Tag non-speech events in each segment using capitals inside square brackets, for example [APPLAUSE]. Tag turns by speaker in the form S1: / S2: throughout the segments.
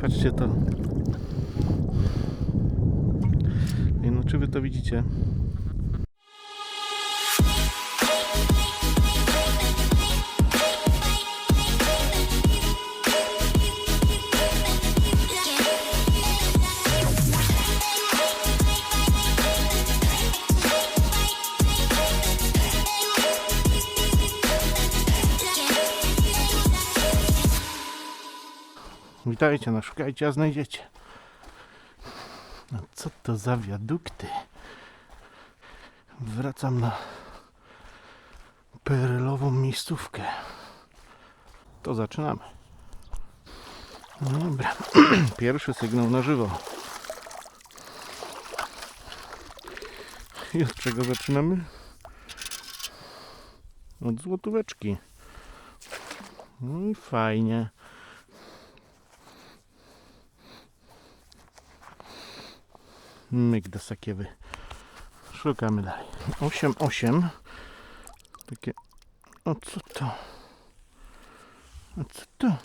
S1: Patrzcie to. Nie no, czy wy to widzicie? Witajcie, no szukajcie, a znajdziecie. No co to za wiadukty? Wracam na perelową miejscówkę. To zaczynamy. No dobra, [CLEARS THROAT] pierwszy sygnał na żywo. I od czego zaczynamy? Od złotóweczki. No i fajnie. Myk do sakiewy. Szukamy dalej. 8, 8. Takie. O co to? A co to?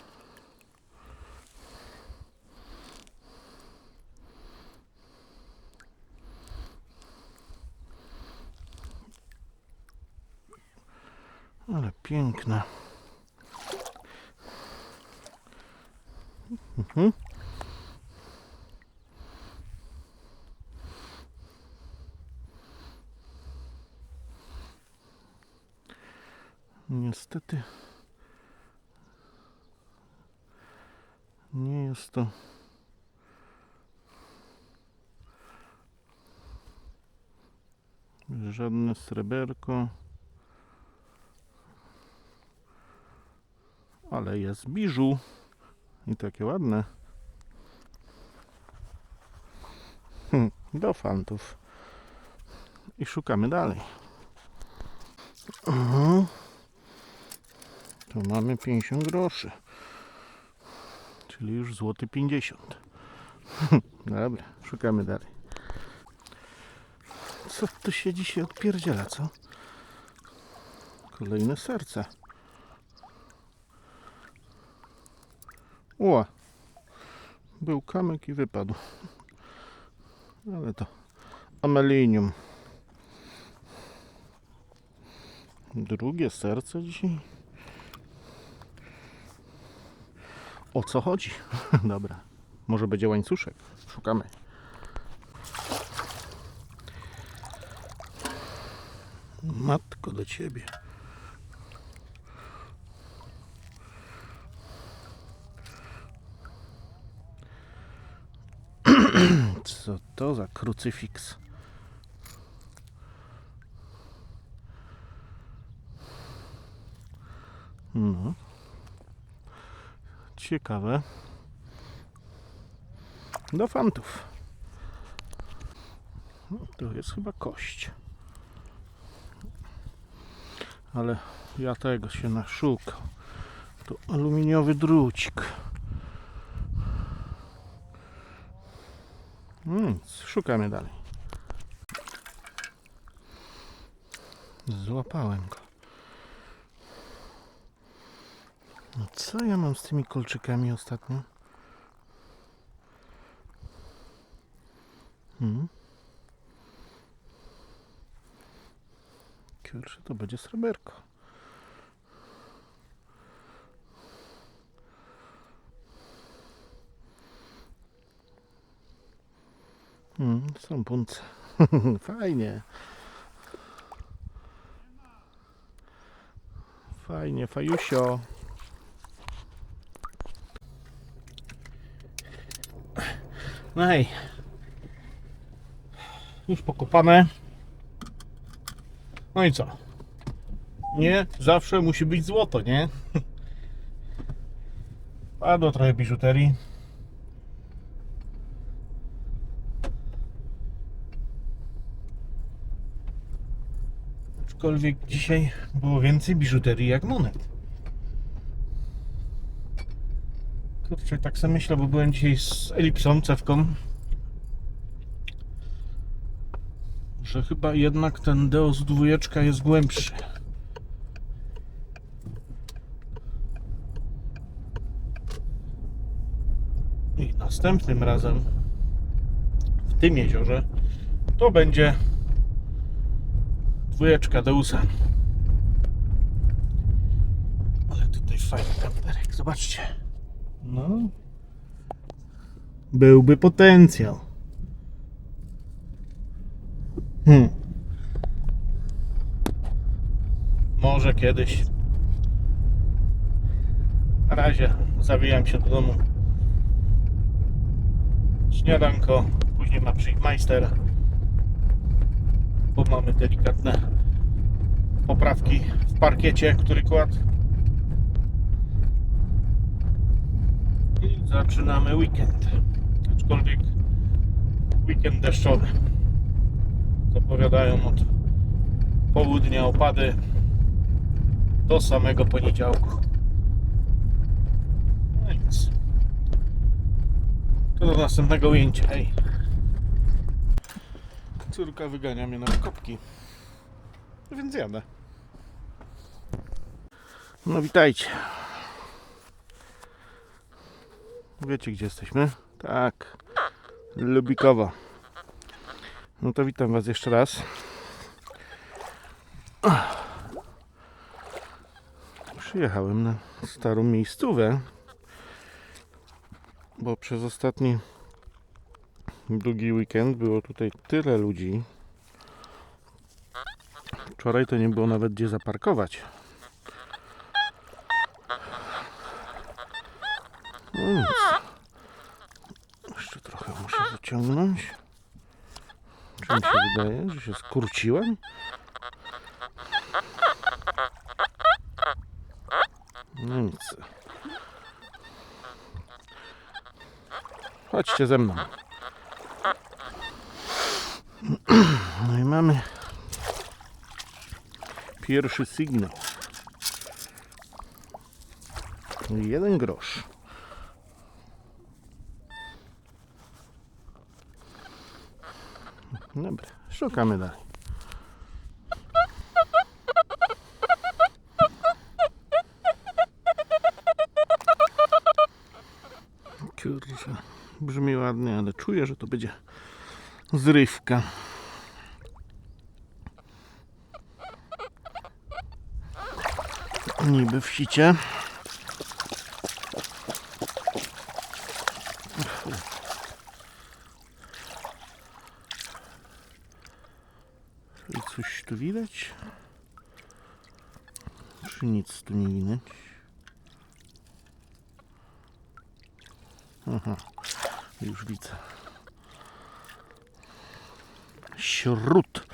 S1: Ale piękna. Mhm. Niestety nie jest to żadne sreberko, ale jest biżu i takie ładne. Hm, Do fantów. I szukamy dalej. Mhm. Tu mamy 50 groszy. Czyli już złoty 50. [LAUGHS] Dobra, szukamy dalej. Co tu się dzisiaj odpierdziela, co? Kolejne serce. Ła! Był kamyk i wypadł. Ale to amelinium. Drugie serce dzisiaj. O co chodzi? [LAUGHS] Dobra. Może będzie łańcuszek. Szukamy. Matko do ciebie. [CLEARS THROAT] Co to za krucyfiks? No. Ciekawe. Do fantów. No, tu jest chyba kość. Ale ja tego się naszukał. To aluminiowy drucik. Nic, szukamy dalej. Złapałem go. No co ja mam z tymi kolczykami ostatnio? Hmm? Kurczę, to będzie sreberko. Hmm, są punce. [LAUGHS] Fajnie. Fajnie, fajusio. No hej. Już pokopane. No i co? Nie, zawsze musi być złoto, nie? [LAUGHS] Padło trochę biżuterii. Aczkolwiek dzisiaj było więcej biżuterii jak monet. Kurczę, tak sobie myślę, bo byłem dzisiaj z Elipsą, cewką. Że chyba jednak ten Deos dwójeczka jest głębszy. I następnym razem w tym jeziorze to będzie dwójeczka Deusa. Ale tutaj fajny kamperek, zobaczcie. No. Byłby potencjał. Hmm. Może kiedyś. Na razie zawijam się do domu. Śniadanko, później ma przyjść majster, bo mamy delikatne poprawki w parkiecie, który kładł. I zaczynamy weekend. Aczkolwiek weekend deszczowy. Zapowiadają od południa opady do samego poniedziałku. No nic. To do następnego ujęcia. Hej. Córka wygania mnie na kopki. Więc jadę. No witajcie. Wiecie gdzie jesteśmy? Tak. Lubikowo. No to witam was jeszcze raz. Przyjechałem na starą miejscówę, bo przez ostatni długi weekend było tutaj tyle ludzi. Wczoraj to nie było nawet gdzie zaparkować. No nic. Jeszcze trochę muszę zaciągnąć. Czy mi się wydaje, że się skurczyłem? No nic. Chodźcie ze mną. [CLEARS THROAT] No i mamy pierwszy sygnał. Jeden grosz. Dobra, szukamy dalej. Kurczę, brzmi ładnie, ale czuję, że to będzie zrywka. Niby w sicie. Czy coś tu widać? Nic tu nie widać? Aha, już widzę. Śród.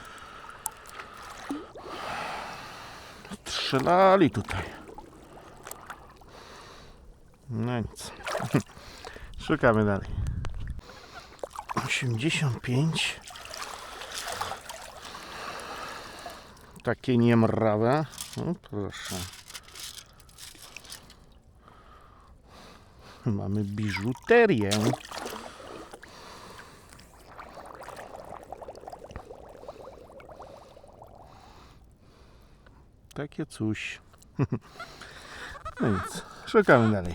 S1: Strzelali tutaj. No nic. [LAUGHS] Szukamy dalej. 85. Takie niemrawe. O, proszę. Mamy biżuterię. Takie coś. No nic, szukamy dalej.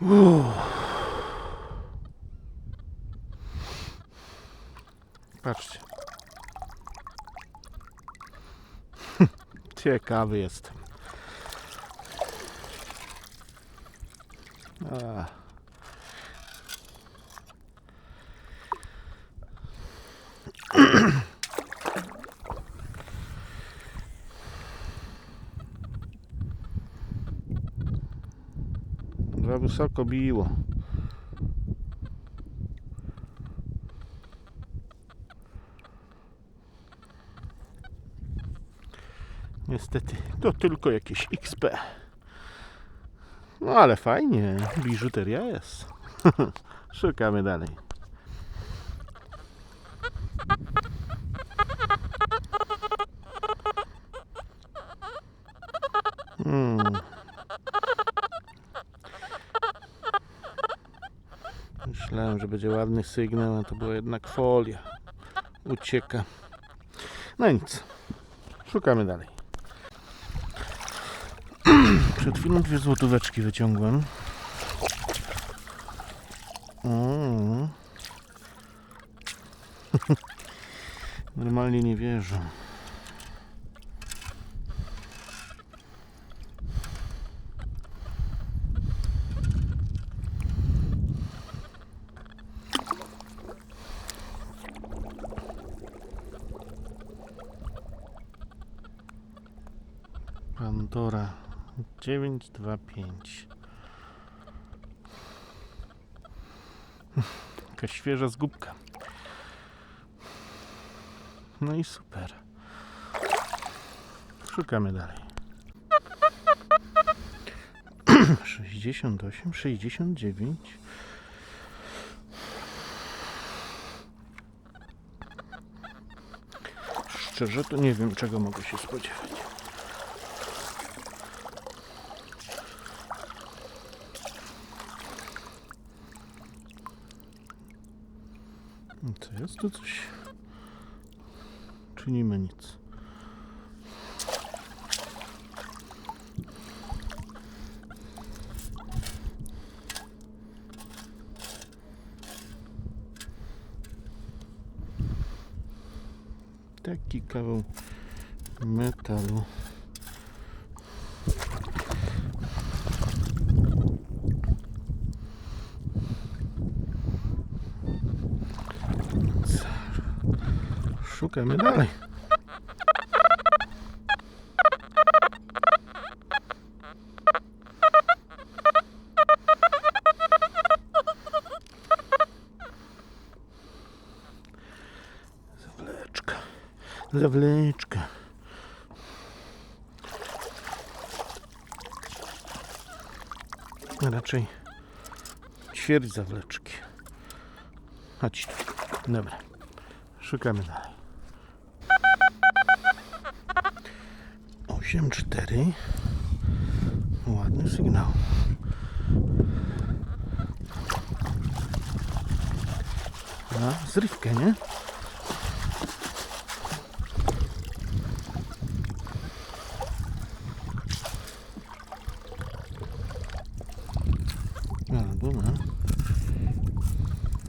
S1: Uff. Patrzcie. Ciekawy jestem. A. Za wysoko biło. Niestety, to tylko jakieś XP. No ale fajnie, biżuteria jest. [LAUGHS] Szukamy dalej. Hmm. Myślałem, że będzie ładny sygnał, a to była jednak folia. Ucieka. No nic. Szukamy dalej. Przed chwilą dwie złotóweczki wyciągłem. O. [LAUGHS] Normalnie nie wierzę. 925. Jakaś świeża zgubka. No i super. Szukamy dalej. [CLEARS THROAT] 68, 69. Szczerze to nie wiem czego mogę się spodziewać. Co jest tu coś? Czy nie ma nic? Taki kawał metalu. Szukamy dalej. Zawleczka. Zawleczka. Raczej ćwierć zawleczki. Chodź tu. Dobra. Szukamy dalej. 8, 4. Ładny sygnał. Na zrywkę, nie? Albo na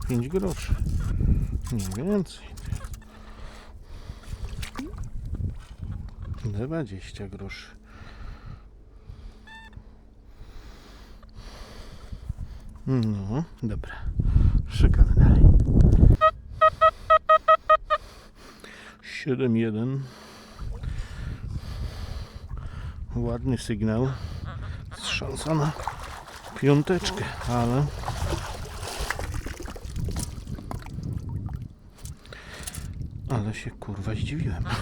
S1: 5 groszy. Nie więcej. 20 groszy. No, dobra. Szukamy dalej. 7-1. Ładny sygnał. Jest piąteczkę, ale ale się kurwa zdziwiłem. [LAUGHS]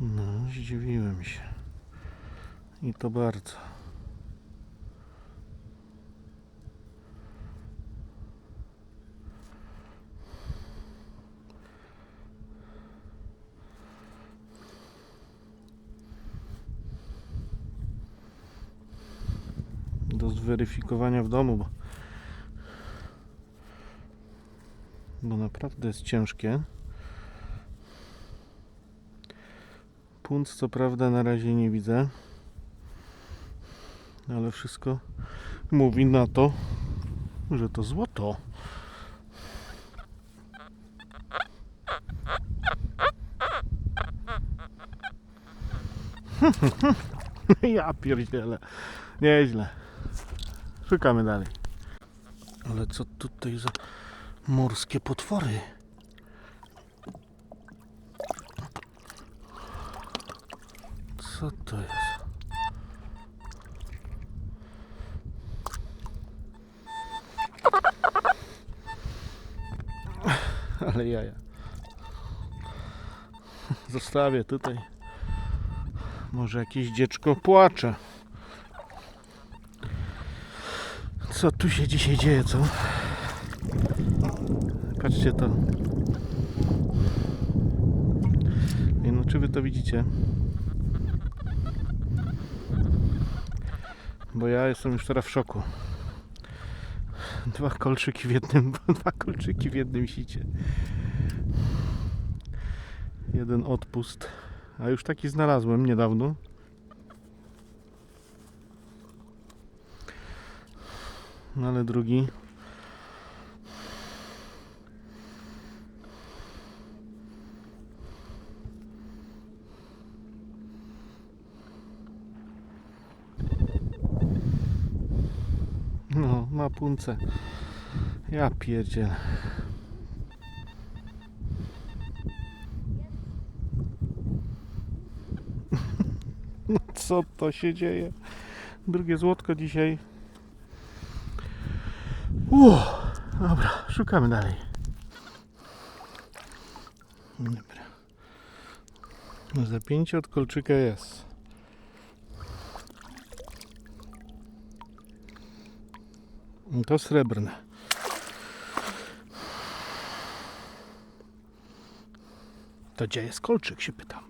S1: No, zdziwiłem się. I to bardzo. Do zweryfikowania w domu, bo, bo naprawdę jest ciężkie. Co prawda na razie nie widzę, ale wszystko mówi na to, że to złoto. [LAUGHS] ja pierdzielę. Nieźle. Szukamy dalej. Ale co tutaj za morskie potwory? Co to jest? Ale jaja. Zostawię tutaj. Może jakieś dziecko płacze. Co tu się dzisiaj dzieje, co? Patrzcie to. Nie no, czy wy to widzicie? Bo ja jestem już teraz w szoku. Dwa kolczyki w jednym, [LAUGHS] dwa kolczyki w jednym sicie. Jeden odpust. A już taki znalazłem niedawno. No ale drugi. No, na punce. Ja pierdzielę. [LAUGHS] No co to się dzieje? Drugie złotko dzisiaj. Uff, dobra, szukamy dalej. Dobra. No zapięcie od kolczyka jest. To srebrne. To gdzie jest kolczyk, się pytam.